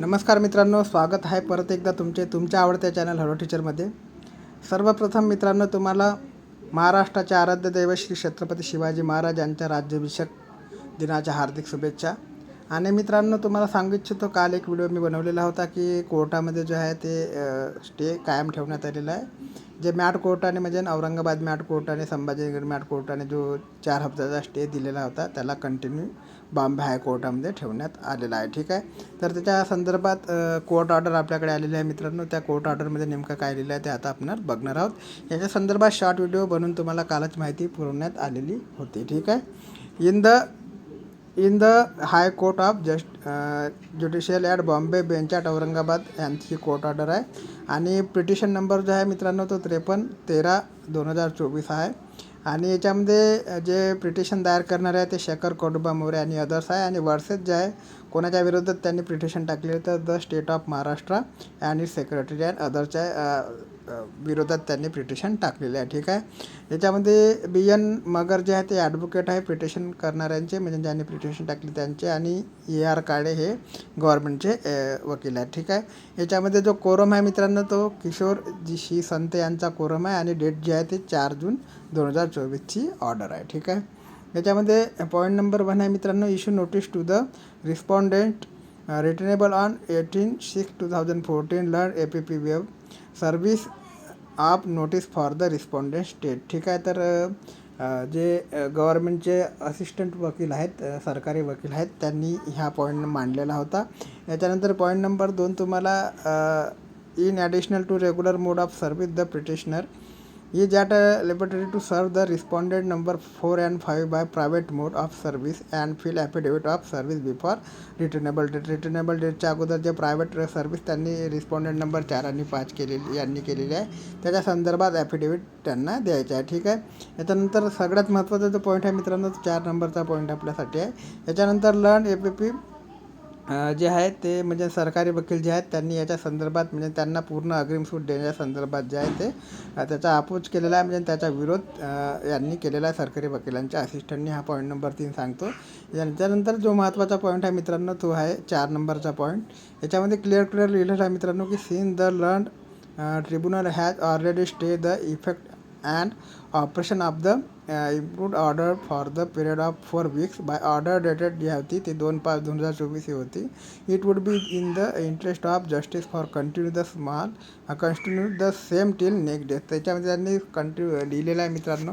नमस्कार मित्रांनो स्वागत आहे परत एकदा तुमचे तुमच्या आवडत्या चॅनल हॅलो टीचरमध्ये. सर्वप्रथम मित्रांनो तुम्हाला महाराष्ट्राचे आराध्य दैव श्री छत्रपती शिवाजी महाराज यांच्या राज्याभिषेक दिनाच्या हार्दिक शुभेच्छा. आणि मित्रांनो तुम्हाला सांगू इच्छितो काल एक व्हिडिओ मी बनवलेला होता की कोर्टामध्ये जो आहे ते स्टे कायम ठेवण्यात आलेला आहे. जे मॅट कोर्टाने म्हणजे औरंगाबाद मॅट कोर्टाने संभाजीनगर मॅट कोर्टाने जो चार हप्त्याचा स्टे दिलेला होता त्याला कंटिन्यू बॉम्बे हायकोर्टामध्ये ठेवण्यात आलेला आहे. ठीक आहे? तर त्याच्या संदर्भात कोर्ट ऑर्डर आपल्याकडे आलेली आहे मित्रांनो. त्या कोर्ट ऑर्डरमध्ये नेमकं काय लिहिलं आहे ते आता आपण बघणार आहोत. याच्या संदर्भात शॉर्ट व्हिडिओ बनवून तुम्हाला कालच माहिती पुरवण्यात आलेली होती. ठीक आहे? In the in the high court of just judicial at Bombay bench at Aurangabad यांची कोर्ट ऑर्डर आहे. आणि पिटिशन नंबर जो आहे मित्रांनो तो त्रेपन्न तेरा दोन हजार चोवीस आहे. आणि याच्यामध्ये जे पिटिशन दायर करणारे आहे ते शेखर कोडुबा मोरे आणि अदर्स आहे. आणि वर्सेस जे आहे कोणाच्या विरोधात त्यांनी पिटिशन टाकले तर the state of Maharashtra and it secretary and अदरच्या विरोधात त्यांनी पिटिशन टाकलेले आहे. ठीक आहे? याच्यामध्ये बी एन मगर जे आहे ते ॲडव्होकेट आहे पिटिशन करणाऱ्यांचे म्हणजे ज्यांनी पिटिशन टाकले त्यांचे आणि ए आर काळे हे गव्हर्नमेंटचे वकील आहेत. ठीक आहे? याच्यामध्ये जो कोरम आहे मित्रांनो तो किशोर जी शी संत यांचा कोरम आहे आणि डेट जी आहे ते चार जून दोन हजार चोवीसची ऑर्डर आहे. ठीक आहे? याच्यामध्ये पॉईंट नंबर वन आहे मित्रांनो issue notice to the respondent returnable on eighteen six two thousand fourteen learn A P P web service of notice for the respondent state ठीक आहे तर uh, जे uh, गव्हर्मेंटचे असिस्टंट वकील आहेत uh, सरकारी वकील आहेत त्यांनी ह्या पॉईंट मांडलेला होता. याच्यानंतर पॉईंट नंबर दोन तुम्हाला in additional to regular mode of service the petitioner ये at a to to serve the respondent number 4 and 5 by private mode of service and fill affidavit of service before returnable date returnable डेटच्या अगोदर जे private service त्यांनी respondent number चार आणि पाच केलेली यांनी केलेली आहे त्याच्या संदर्भात ॲफिडेविट त्यांना द्यायचं आहे. ठीक आहे? याच्यानंतर सगळ्यात महत्त्वाचा जो पॉईंट आहे मित्रांनो चार नंबरचा पॉईंट आपल्यासाठी आहे. याच्यानंतर लर्न ए पी पी जे आहेत ते म्हणजे सरकारी वकील जे आहेत त्यांनी याच्या संदर्भात म्हणजे त्यांना पूर्ण अग्रिम सूट देण्याच्या संदर्भात जे आहे ते त्याचा अपोज केलेला आहे. म्हणजे त्याचा विरोध यांनी केलेला आहे सरकारी वकिलांच्या असिस्टंटनी. हा पॉईंट नंबर तीन सांगतो. याच्यानंतर जो महत्त्वाचा पॉईंट आहे मित्रांनो तो आहे चार नंबरचा पॉईंट याच्यामध्ये क्लिअर क्लिअर लिहिलेलं आहे मित्रांनो की seen the learn tribunal has already stay the effect and operation of the improved order for the period of four weeks by order dated जी होती ती दोन पाच दोन हजार चोवीस ही होती. It would be in the interest of justice for continue the small continue the same till next day त्याच्यामध्ये त्यांनी कंटिन्यू लिहिलेलं आहे मित्रांनो.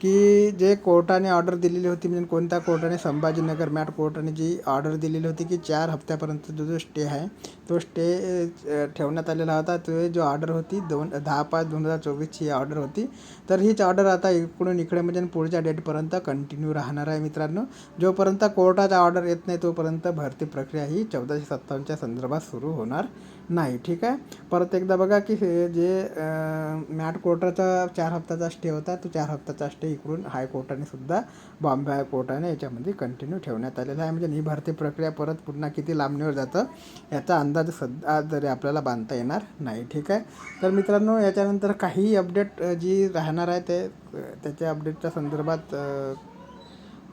की जे कोर्टाने ऑर्डर दिलेली होती म्हणजे कोणत्या कोर्टाने? संभाजीनगर मॅट कोर्टाने जी ऑर्डर दिलेली होती की चार हप्त्यापर्यंत जो जो स्टे आहे तो स्टे ठेवण्यात आलेला होता. तो जो ऑर्डर होती दोन दहा पाच दोन हजार चोवीसची ही ऑर्डर होती. तर हीच ऑर्डर आता इकडून इकडे म्हणजे पुढच्या डेटपर्यंत कंटिन्यू राहणार आहे मित्रांनो. जोपर्यंत कोर्टाचा ऑर्डर येत नाही तोपर्यंत भरती प्रक्रिया ही चौदाशे सत्तावन्नच्या संदर्भात सुरू होणार नाही ठीक आहे? परत एकदा बघा की हे जे मॅट कोर्टाचा चार हप्त्याचा स्टे होता तो चार हप्त्याचा स्टे इकडून हायकोर्टाने सुद्धा बॉम्बे हायकोर्टाने याच्यामध्ये कंटिन्यू ठेवण्यात आलेला आहे. म्हणजे निभरती प्रक्रिया परत पुन्हा किती लांबणीवर जातं याचा अंदाज सध्या तरी आपल्याला बांधता येणार नाही. ठीक आहे? तर मित्रांनो याच्यानंतर काही अपडेट जी राहणार आहे ते त्याच्या अपडेटच्या संदर्भात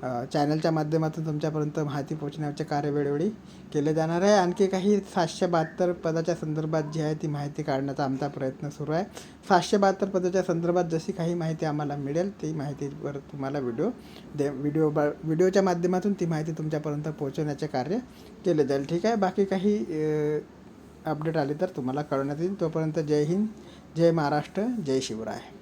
चॅनलच्या माध्यमातून तुमच्यापर्यंत माहिती पोहोचण्याचे कार्य वेळोवेळी केले जाणार आहे. आणखी काही सातशे बहात्तर पदाच्या संदर्भात जी आहे ती माहिती काढण्याचा आमचा प्रयत्न सुरू आहे. सातशे बहात्तर पदाच्या संदर्भात जशी काही माहिती आम्हाला मिळेल ती माहितीवर तुम्हाला व्हिडिओ दे व्हिडिओ बा व्हिडिओच्या माध्यमातून ती माहिती तुमच्यापर्यंत पोहोचवण्याचे कार्य केले जाईल. ठीक आहे? बाकी काही अपडेट आले तर तुम्हाला कळवण्यात येईल. तोपर्यंत जय हिंद जय महाराष्ट्र जय शिवराय.